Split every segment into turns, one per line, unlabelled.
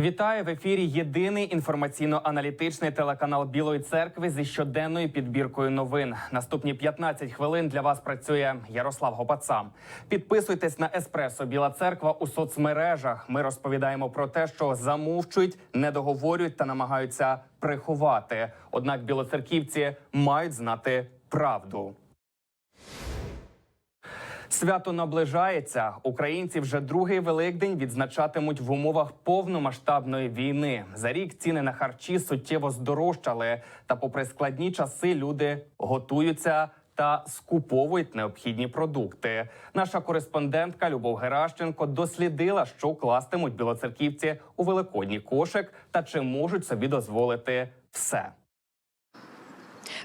Вітаю в ефірі. Єдиний інформаційно-аналітичний телеканал Білої церкви зі щоденною підбіркою новин. Наступні 15 хвилин для вас працює Ярослав Гопаца. Підписуйтесь на Еспресо Біла Церква у соцмережах. Ми розповідаємо про те, що замовчують, не договорюють та намагаються приховати. Однак білоцерківці мають знати правду. Свято наближається. Українці вже другий великдень відзначатимуть в умовах повномасштабної війни. За рік ціни на харчі суттєво здорожчали. Та, попри складні часи, люди готуються та скуповують необхідні продукти. Наша кореспондентка Любов Геращенко дослідила, що кластимуть білоцерківці у великодній кошик та чи можуть собі дозволити все.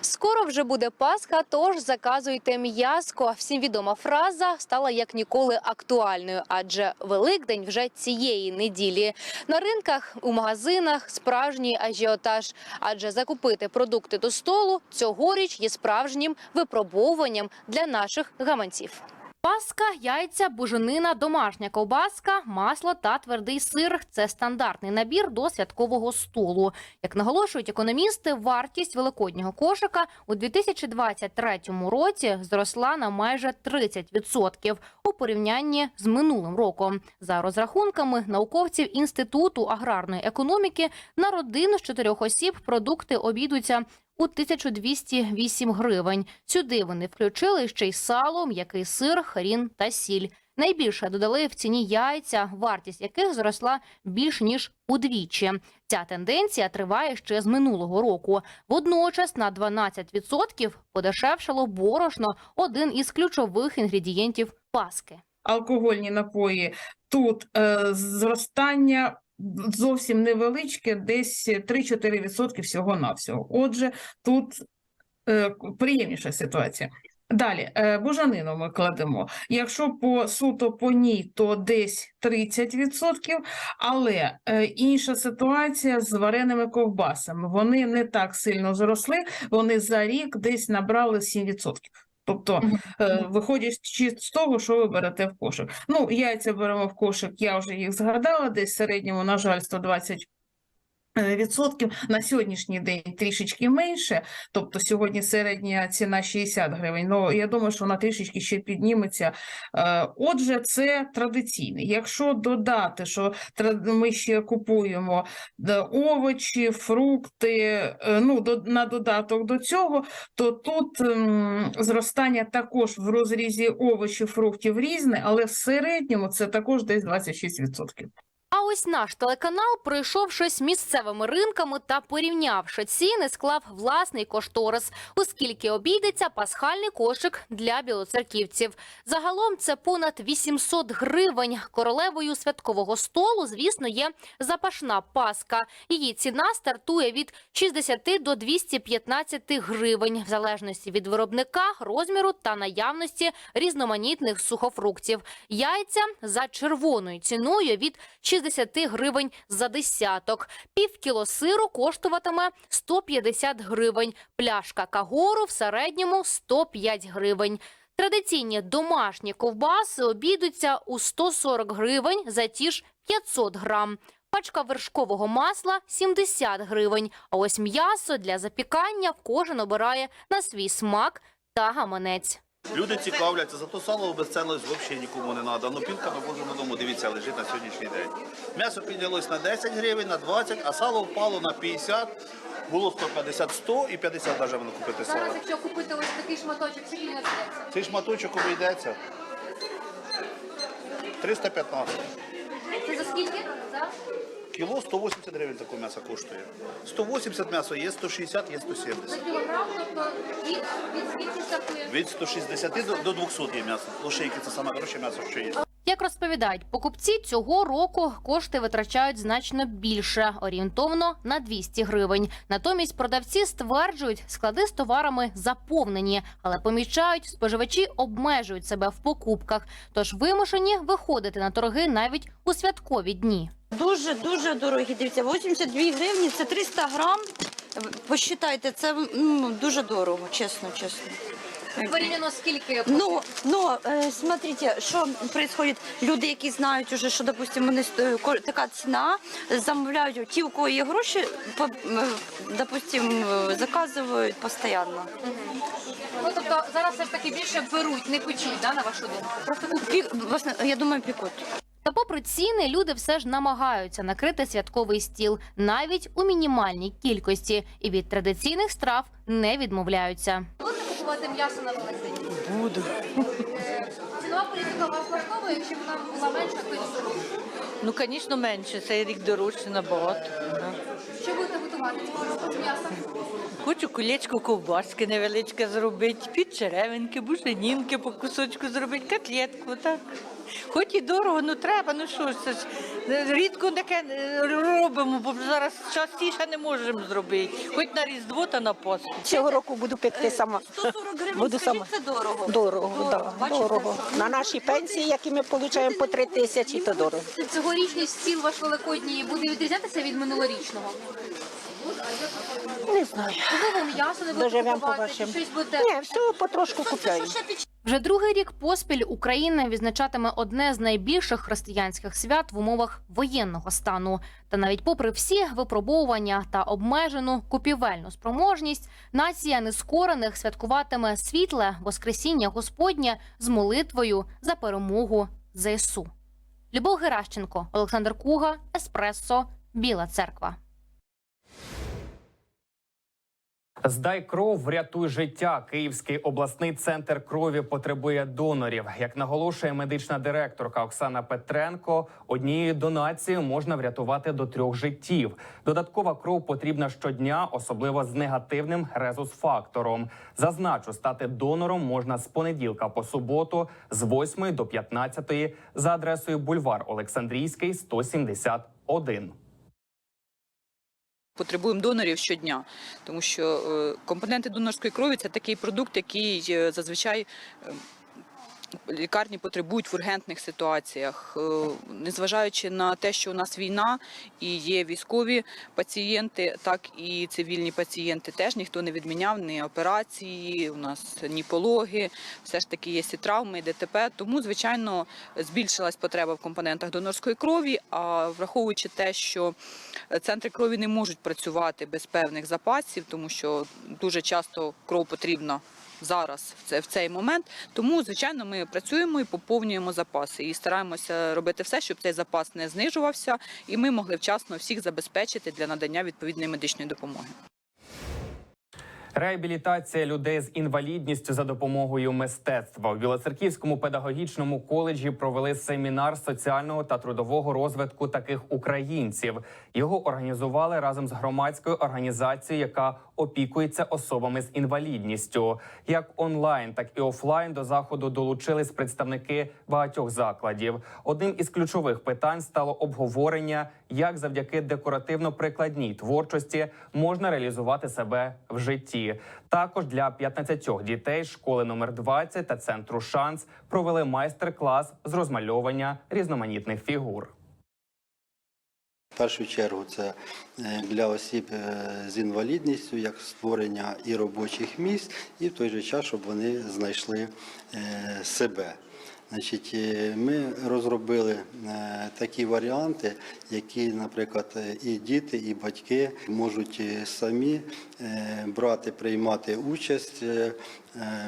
Скоро вже буде Пасха, тож заказуйте м'язко. Всім відома фраза стала як ніколи актуальною, адже Великдень вже цієї неділі. На ринках, у магазинах справжній ажіотаж. Адже закупити продукти до столу цьогоріч є справжнім випробовуванням для наших гаманців. Паска, яйця, буженина, домашня ковбаска, масло та твердий сир це стандартний набір до святкового столу. Як наголошують економісти, вартість великоднього кошика у 2023 році зросла на майже 30% у порівнянні з минулим роком. За розрахунками науковців інституту аграрної економіки на родину з чотирьох осіб продукти обійдуться у 1208 гривень. Сюди вони включили ще й сало, м'який сир, хрін та сіль. Найбільше додали в ціні яйця, вартість яких зросла більш ніж удвічі. Ця тенденція триває ще з минулого року. Водночас на 12% подешевшало борошно, один із ключових інгредієнтів паски.
алкогольні напої. Тут е, зростання зовсім невеличке, десь 3-4% всього-навсього. Отже, тут е, приємніша ситуація. Далі, е, бужанину ми кладемо. Якщо по суто по ній, то десь 30%, але е, інша ситуація з вареними ковбасами. Вони не так сильно зросли, вони за рік десь набрали 7%. Тобто, виходять виходячи з того, що ви берете в кошик. Ну, яйця беремо в кошик, я вже їх згадала, десь в середньому, на жаль, 120 е, відсотків. На сьогоднішній день трішечки менше, тобто сьогодні середня ціна 60 гривень, ну я думаю, що вона трішечки ще підніметься. Е, Отже, це традиційне. Якщо додати, що ми ще купуємо е, овочі, фрукти, е, ну, на додаток до цього, то тут зростання також в розрізі овочів, фруктів різне, але в середньому це також десь 26%.
А ось наш телеканал, пройшовшись місцевими ринками та порівнявши ціни, склав власний кошторис, оскільки обійдеться пасхальний кошик для білоцерківців. Загалом це понад 800 гривень. Королевою святкового столу, звісно, є запашна паска. Її ціна стартує від 60 до 215 гривень, в залежності від виробника, розміру та наявності різноманітних сухофруктів. Яйця за червоною ціною від 60 гривень за десяток. Пів кіло сиру коштуватиме 150 гривень. Пляшка кагору в середньому 105 гривень. Традиційні домашні ковбаси обійдуться у 140 гривень за ті ж 500 грам. Пачка вершкового масла 70 гривень. А ось м'ясо для запікання кожен обирає на свій смак та гаманець.
Люди цікавляться, зато сало обезцінилось взагалі нікому не треба. Ну пілка на Божому дому, дивіться, лежить на сьогоднішній день. М'ясо піднялось на 10 гривень, на 20, а сало впало на 50, було 150, 100 і 50 навіть воно купити сало.
Зараз, якщо купити ось такий шматочок, скільки він обійдеться?
Цей шматочок обійдеться 315.
Це за скільки? За?
Кіло 180 гривень таке м'ясо коштує. 180 м'ясо є, 160, є 170.
кілограм, тобто від, від скільки стартує?
Від 160 до, до 200 є м'ясо. Лошейки це саме дорожче м'ясо, що є.
Як розповідають покупці, цього року кошти витрачають значно більше, орієнтовно на 200 гривень. Натомість продавці стверджують, склади з товарами заповнені, але помічають, споживачі обмежують себе в покупках, тож вимушені виходити на торги навіть у святкові дні.
Дуже дуже дорогі. Дивіться, 82 гривні це 300 грам. Посчитайте, це ну, дуже дорого, чесно, чесно.
Порівняно скільки?
Ну, ну, е, смотрите, що происходит. Люди, які знають уже, що, допустим, вони ст- така ціна, замовляють ті, у кого є гроші, по, е, допустим, е, заказують постійно.
Ну, тобто зараз все ж таки більше беруть, не печуть, да, на вашу думку? Просто
власне, я думаю, пікуть.
Та попри ціни, люди все ж намагаються накрити святковий стіл навіть у мінімальній кількості і від традиційних страв не відмовляються. Будете купувати м'ясо на Великдень?
Буду.
Цінова політика вас влаштовує, чи вона була менша, то
Ну, звісно, менше. Цей рік дорожче набагато.
Що будете готувати з м'яса?
Хочу кулечку ковбаски невеличке зробити, під черевинки, буженінки по кусочку зробити, котлетку, так. Хоч і дорого, ну треба, ну що ж, це ж е, рідко таке е, робимо, бо зараз частіше не можемо зробити. Хоч на Різдво та на Пасху.
Цього року буду пекти сама.
140 гривень,
Буду
скажіть,
сама.
це дорого.
Дорого, да,
Бачите,
дорого. На наші пенсії, які ми отримуємо по три тисячі, то дорого.
Цьогорічний стіл ваш великодній буде відрізнятися від минулорічного?
Не знаю.
Можливо, м'ясо не будете
Доживемо,
купувати, чи
побачимо.
щось будете
Ні, все потрошку купляємо.
Вже другий рік поспіль Україна відзначатиме одне з найбільших християнських свят в умовах воєнного стану. Та навіть попри всі випробовування та обмежену купівельну спроможність, нація нескорених святкуватиме світле Воскресіння Господнє з молитвою за перемогу ЗСУ. Любов Геращенко, Олександр Куга, Еспресо, Біла Церква.
Здай кров, врятуй життя. Київський обласний центр крові потребує донорів. Як наголошує медична директорка Оксана Петренко, однією донацією можна врятувати до трьох життів. Додаткова кров потрібна щодня, особливо з негативним резус-фактором. Зазначу, стати донором можна з понеділка по суботу з 8 до 15 за адресою бульвар Олександрійський, 171.
Потребуємо донорів щодня, тому що е, компоненти донорської крові це такий продукт, який е, зазвичай е, лікарні потребують в ургентних ситуаціях. Е, Незважаючи на те, що у нас війна і є військові пацієнти, так і цивільні пацієнти. Теж ніхто не відміняв ні операції, у нас ні пологи, все ж таки є і травми, і ДТП. Тому, звичайно, збільшилась потреба в компонентах донорської крові. А враховуючи те, що центри крові не можуть працювати без певних запасів, тому що дуже часто кров потрібна. Зараз в це- в цей момент, тому звичайно ми працюємо і поповнюємо запаси і стараємося робити все, щоб цей запас не знижувався, і ми могли вчасно всіх забезпечити для надання відповідної медичної допомоги.
Реабілітація людей з інвалідністю за допомогою мистецтва у Білоцерківському педагогічному коледжі провели семінар соціального та трудового розвитку таких українців. Його організували разом з громадською організацією, яка опікується особами з інвалідністю. Як онлайн, так і офлайн до заходу долучились представники багатьох закладів. Одним із ключових питань стало обговорення, як завдяки декоративно-прикладній творчості можна реалізувати себе в житті. Також для 15 дітей школи номер 20 та центру шанс провели майстер-клас з розмальовування різноманітних фігур.
В першу чергу це е, для осіб е, з інвалідністю, як створення і робочих місць, і в той же час, щоб вони знайшли е, себе. Значить, е, ми розробили е, такі варіанти, які, наприклад, е, і діти, і батьки можуть самі брати, приймати участь.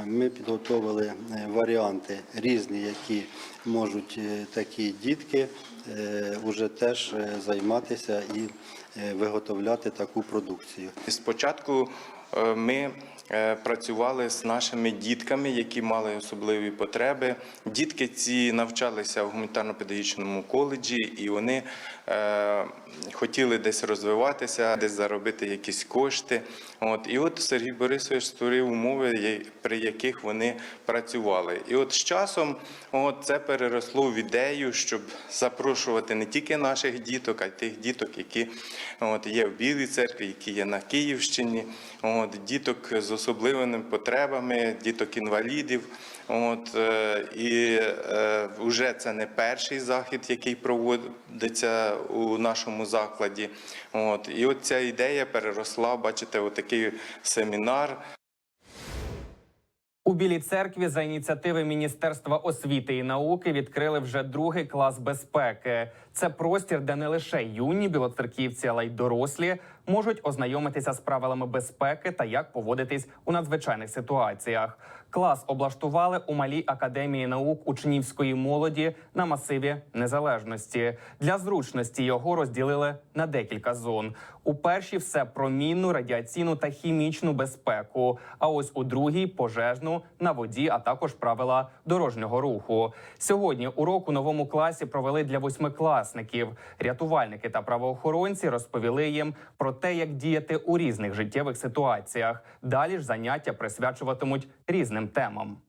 Ми підготовили варіанти різні, які можуть такі дітки е, уже теж займатися і виготовляти таку продукцію.
Спочатку ми працювали з нашими дітками, які мали особливі потреби. Дітки ці навчалися в гуманітарно-педагогічному коледжі, і вони е, хотіли десь розвиватися, десь заробити якісь кошти. От і от Сергій Борисович створив умови, при яких вони працювали. І от з часом от це переросло в ідею, щоб запрошувати не тільки наших діток, а й тих діток, які от, є в Білій церкві, які є на Київщині, от, діток з особливими потребами, діток інвалідів. От, е, і е, вже це не перший захід, який проводиться у нашому закладі. От, і от ця ідея переросла, бачите, у такий семінар.
У Білій церкві за ініціативи Міністерства освіти і науки відкрили вже другий клас безпеки. Це простір, де не лише юні білоцерківці, але й дорослі можуть ознайомитися з правилами безпеки та як поводитись у надзвичайних ситуаціях. Клас облаштували у малій академії наук учнівської молоді на масиві незалежності. Для зручності його розділили на декілька зон. У першій все про мінну, радіаційну та хімічну безпеку. А ось у другій пожежну на воді, а також правила дорожнього руху. Сьогодні урок у новому класі провели для восьмикласників. Рятувальники та правоохоронці розповіли їм про те, як діяти у різних життєвих ситуаціях. Далі ж заняття присвячуватимуть різним темам.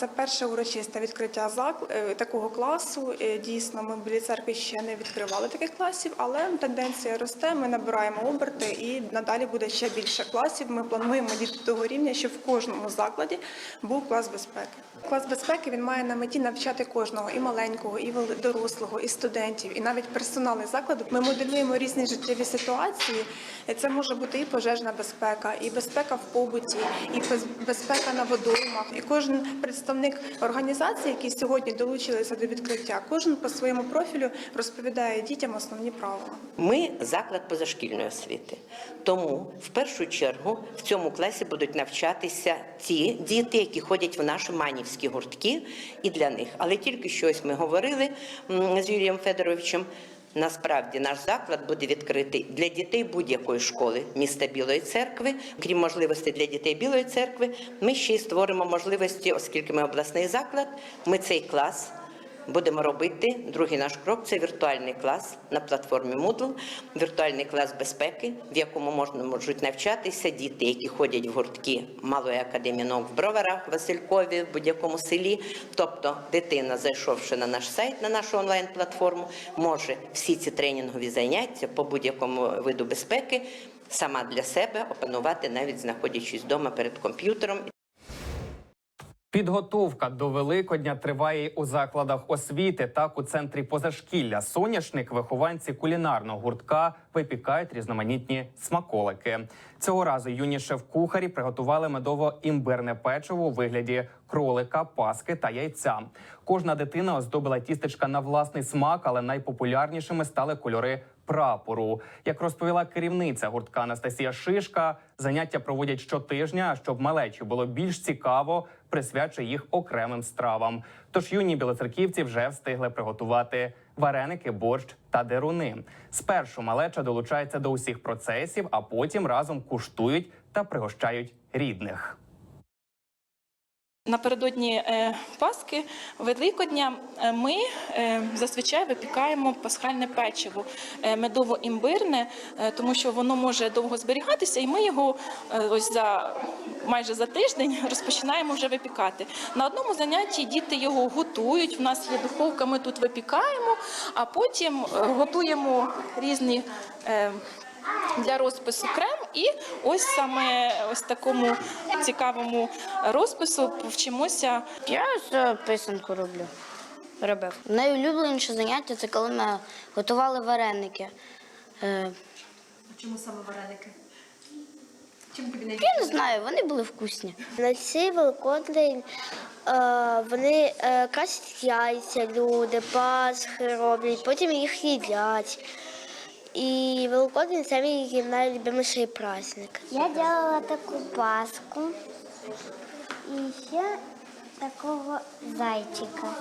Це перше урочисте відкриття е, такого класу. Е, Дійсно, ми в Білій церкві ще не відкривали таких класів, але тенденція росте. Ми набираємо оберти і надалі буде ще більше класів. Ми плануємо дійти того рівня, щоб в кожному закладі був клас безпеки. Клас безпеки він має на меті навчати кожного і маленького, і дорослого, і студентів, і навіть персонали закладу. Ми моделюємо різні життєві ситуації. Е, Це може бути і пожежна безпека, і безпека в побуті, і безпека на водоймах. І кожен представник організації, які сьогодні долучилися до відкриття, кожен по своєму профілю розповідає дітям основні правила.
Ми заклад позашкільної освіти. Тому в першу чергу в цьому класі будуть навчатися ті діти, які ходять в наші манівські гуртки, і для них. Але тільки щось ми говорили з Юрієм Федоровичем. Насправді наш заклад буде відкритий для дітей будь-якої школи міста Білої церкви. Крім можливостей для дітей Білої церкви, ми ще й створимо можливості, оскільки ми обласний заклад. Ми цей клас будемо робити. Другий наш крок це віртуальний клас на платформі Moodle, віртуальний клас безпеки, в якому можна можуть навчатися діти, які ходять в гуртки Малої академії наук в Броварах, Василькові, в будь-якому селі. Тобто, дитина, зайшовши на наш сайт, на нашу онлайн-платформу, може всі ці тренінгові заняття по будь-якому виду безпеки сама для себе опанувати, навіть знаходячись вдома перед комп'ютером.
Підготовка до Великодня триває у закладах освіти. Так у центрі позашкілля соняшник вихованці кулінарного гуртка випікають різноманітні смаколики. Цього разу юні шеф-кухарі приготували медово-імбирне печиво у вигляді кролика, паски та яйця. Кожна дитина оздобила тістечка на власний смак, але найпопулярнішими стали кольори прапору. Як розповіла керівниця гуртка Анастасія Шишка, заняття проводять щотижня, щоб малечі було більш цікаво, присвячує їх окремим стравам. Тож юні білоцерківці вже встигли приготувати вареники, борщ та деруни. Спершу малеча долучається до усіх процесів, а потім разом куштують та пригощають рідних.
Напередодні е, Пасхи, Великодня, е, ми е, зазвичай випікаємо пасхальне печиво медово-імбирне, тому що воно може довго зберігатися, і ми його ось за майже за тиждень розпочинаємо вже випікати. На одному занятті діти його готують. У нас є духовка, ми тут випікаємо, а потім готуємо різні. для розпису крем, і ось саме ось такому цікавому розпису вчимося.
Я з писанку роблю. Робив. Найулюбленіше заняття це коли ми готували вареники. Е,
Чому саме вареники? Чим тобі
я не знаю, вони були вкусні.
На цей великодень е, вони е, красять яйця, люди, пасхи роблять, потім їх їдять. І Великодень це мій найлюбиміший праздник.
Я робила таку паску і ще такого зайчика.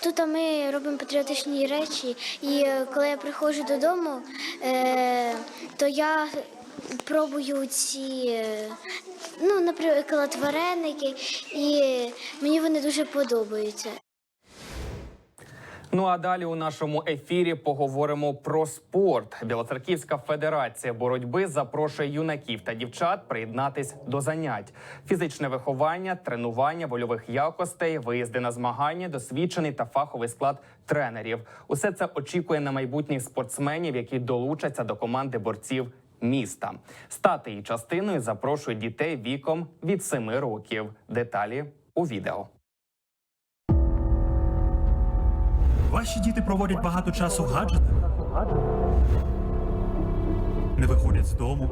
Тут ми робимо патріотичні речі, і е, коли я приходжу додому, е, то я пробую ці, е, ну, наприклад, вареники, і мені вони дуже подобаються.
Ну а далі у нашому ефірі поговоримо про спорт. Білоцерківська федерація боротьби запрошує юнаків та дівчат приєднатись до занять. Фізичне виховання, тренування вольових якостей, виїзди на змагання, досвідчений та фаховий склад тренерів. Усе це очікує на майбутніх спортсменів, які долучаться до команди борців. Міста стати її частиною запрошують дітей віком від 7 років. Деталі у відео.
Ваші діти проводять багато часу в гаджетах? Не виходять з дому.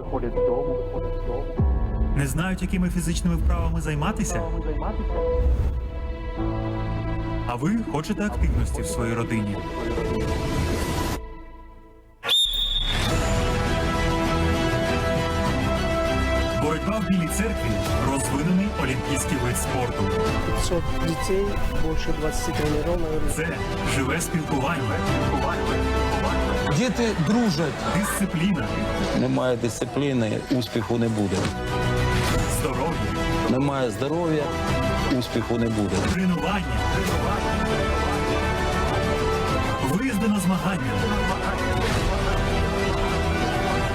Не знають, якими фізичними вправами займатися? А ви хочете активності в своїй родині? В білій церкві розвинений олімпійський вид спорту.
500 детей, больше 20 тренеров,
Це живе спілкування,
Діти дружать.
дисципліна,
Немає дисципліни, успіху не буде.
здоров'я,
Немає здоров'я, успіху не буде.
тренування, виїзди на змагання,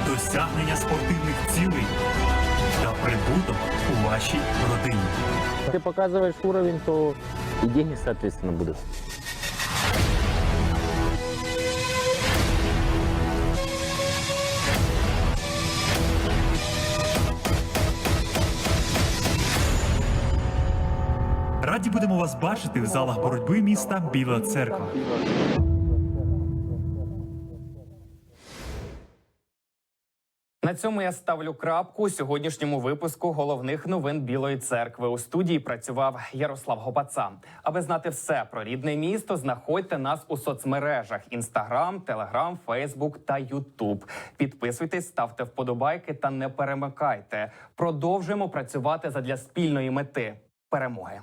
досягнення спортивних цілей та прибуток у вашій родині.
Ты показываешь уровень, то и деньги, соответственно, будут.
Раді будемо вас бачити в залах боротьби міста Біла Церква.
На цьому я ставлю крапку у сьогоднішньому випуску головних новин Білої церкви. У студії працював Ярослав Гопаца. Аби знати все про рідне місто, знаходьте нас у соцмережах: Інстаграм, Телеграм, Фейсбук та Ютуб. Підписуйтесь, ставте вподобайки та не перемикайте. Продовжуємо працювати задля спільної мети перемоги.